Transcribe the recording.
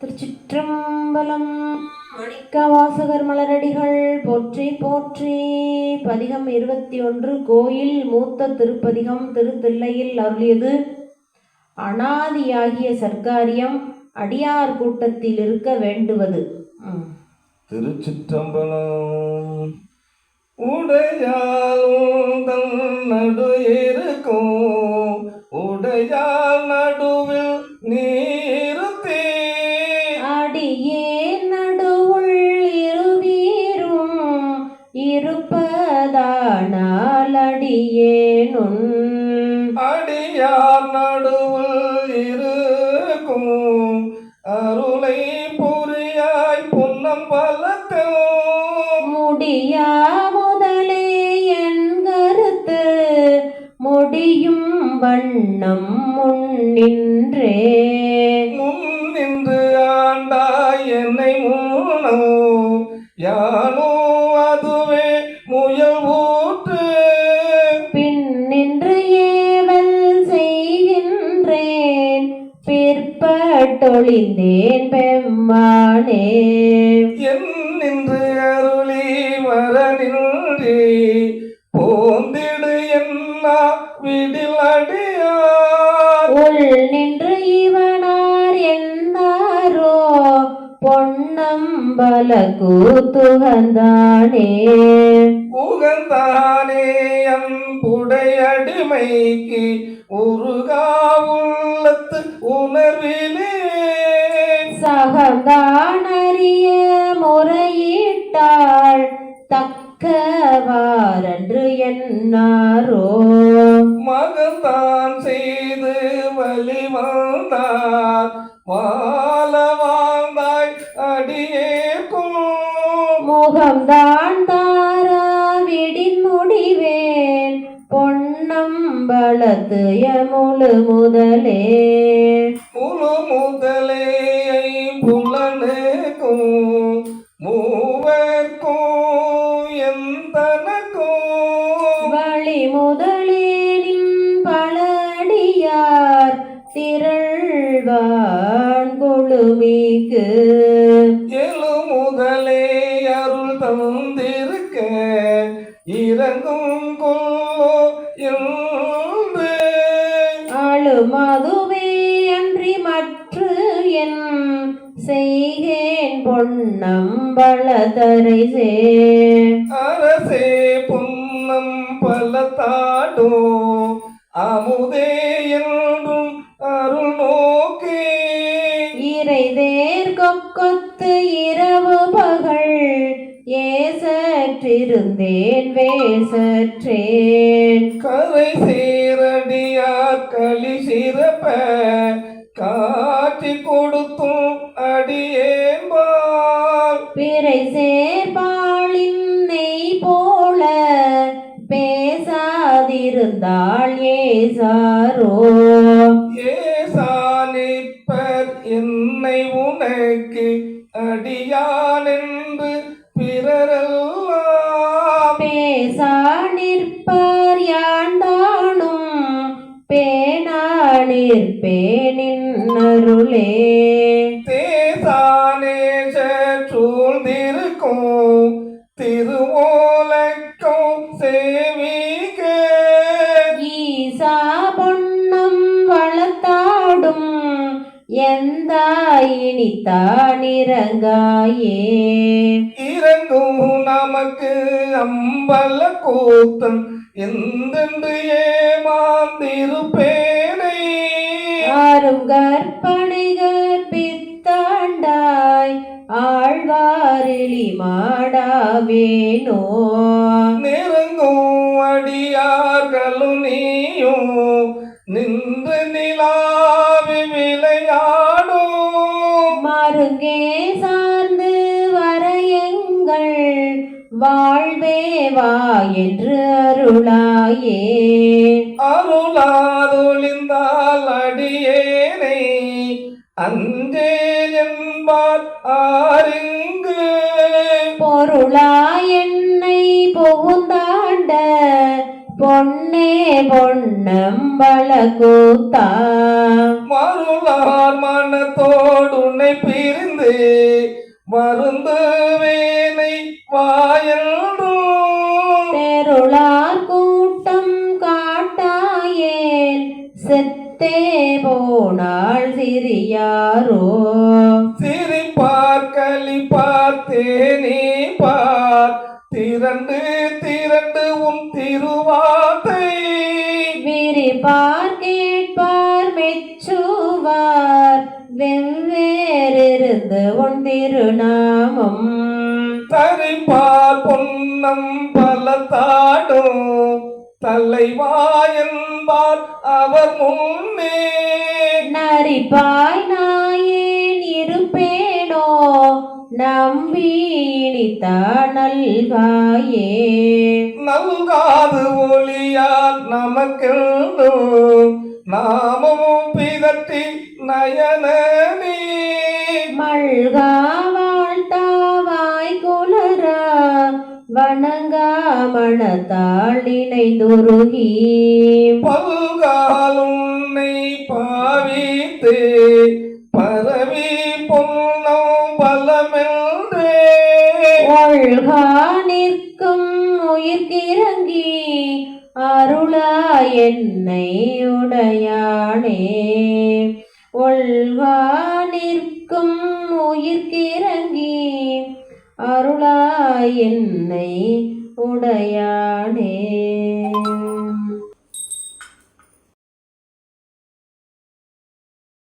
திருச்சிற்றம்பலம். மணிக்கவாசகர் மலரடிகள். போற்றி போற்றி. பதிகம் இருபத்தி ஒன்று கோயில் மூத்த திருப்பதிகம். திருத்தில்லையில் அருளியது அனாதியாகிய சர்க்காரியம். அடியார் கூட்டத்தில் இருக்க வேண்டுவது. திருச்சிற்றம்பலம். உடையாலும் நடு இருக்கும். உடையா அடியேனுன் அடியார் நடுவில் இருக்கும். அருளை புரியாய் புன்னம் பலத்தில் முடியா முதலே என் கருத்து. முடியும் வண்ணம் முன்னின்றே முன்னின்று ஆண்டாய் என்னை மூணோ யானோ பெம்மானே என் நின்று அருளி நின்றே. போந்திடு என்ன விடில் அடியார். உள் நின்று இவனார் என்னாரோ. பொன்னம்பல கூத்துகந்தானே. உகந்தானே அன்புடையடிமைக்கு உருகாவுள்ளத்து சகந்தானறிய முறையிட்டாள் தக்கவாரன்று என்னாரோ? மகந்தான் செய்து வழி வந்தார் வாழ வாழ்ந்தாய் அடியேக்கும் முகம்தான் தாராவிடின் முடிவேன். பொன்னம்பலத்து எமுழு முதலே. முழு முதலே மூவர்க்கும் எந்தனக்கும் வழி முதலேனின் பலடியார் திரள்வான் கொழுமிக்கு. எழு முதலே அருள் தந்திருக்க இறங்கும் கொள்ளோ என்று. அழுமதுவே அன்றி மற்ற என் செய்கேன் பொன்னம்பலதரை சே. அரசே பொன்னம் பலத்தாடோ அமுதே என்றும் அருள் நோக்கே. இறைதேர் கொக்கொத்து இரவு பகல். ஏசற்றிருந்தேன் வேசற்றேன் கரை சேரடியார் களி சிறப்ப. காட்சி பிறை சேர்பாளின் நெய் போல பேசாதிருந்தாள் ஏசாரோ. ஏசானிப்பர் என்னை உனக்கு அடியான் என்று பிறரெல்லாம். பேசா நிற்பர் யாண்டானும் பேணா நிற்பேனின் அருளே. தேசானேஷ சூழ்ந்திருக்கும் திருவோலக்கும் சேவிக்க ஈசா பொன்னம் வளர்த்தாடும். எந்தாயினித்தானிறங்காயே இறங்கும் நமக்கு அம்பல கூத்தன் எந்தென்று ஏமாந்திருப்பேனை. ஆறும் கற்பனை ஆழ்வாரிலி மாடாவேனோ நெருங்கும் அடியார்களும் நீயும் நின்று நிலாவி விளையாடும். மருங்கே சார்ந்து வர எங்கள் வாழ்வே வா என்று அருளாயே. அருளாதொழிந்தால் அடியேனை அஞ்சேல் என்பார் ஆரிங்கு பொருளாய் என்னை புகுந்தாண்ட பொன்னே பொன்னம்பல கூத்தா மருளார் மனத்தோடு உன்னை பிரிந்து மருந்து வேனை வாயல்றோம் திரண்டு திரண்டு உன் திருவாத்தை விரிப்பார் கேட்பார் மெச்சுவார். வெவ்வேறிருந்து உன் திருநாமம். தரிப்பார் பொன்னம் பல தாடும். தலைவாயன்பார் அவர் முன்னே. நரிப்பாய் நாயேன் இருப்பேனோ? நம்பீனித்த நல்காயே நல்காது ஒளியால் நமக்கென்றும் நாமமும் பிதற்றி நயனனே மல்கா வாழ்த்தாவாய் குலரா வணங்கா மணத்தாள் நினைந்துருகி. பல்கால் உன்னை பாவித்து பரவி பொன்னம் ஒழ்கா நிற்கும் உயிர்க்கிறங்கி அருளா என்னை உடையானே ஒழ்கா நிற்கும் உயிர்க்கிறங்கி அருளா என்னை உடையானே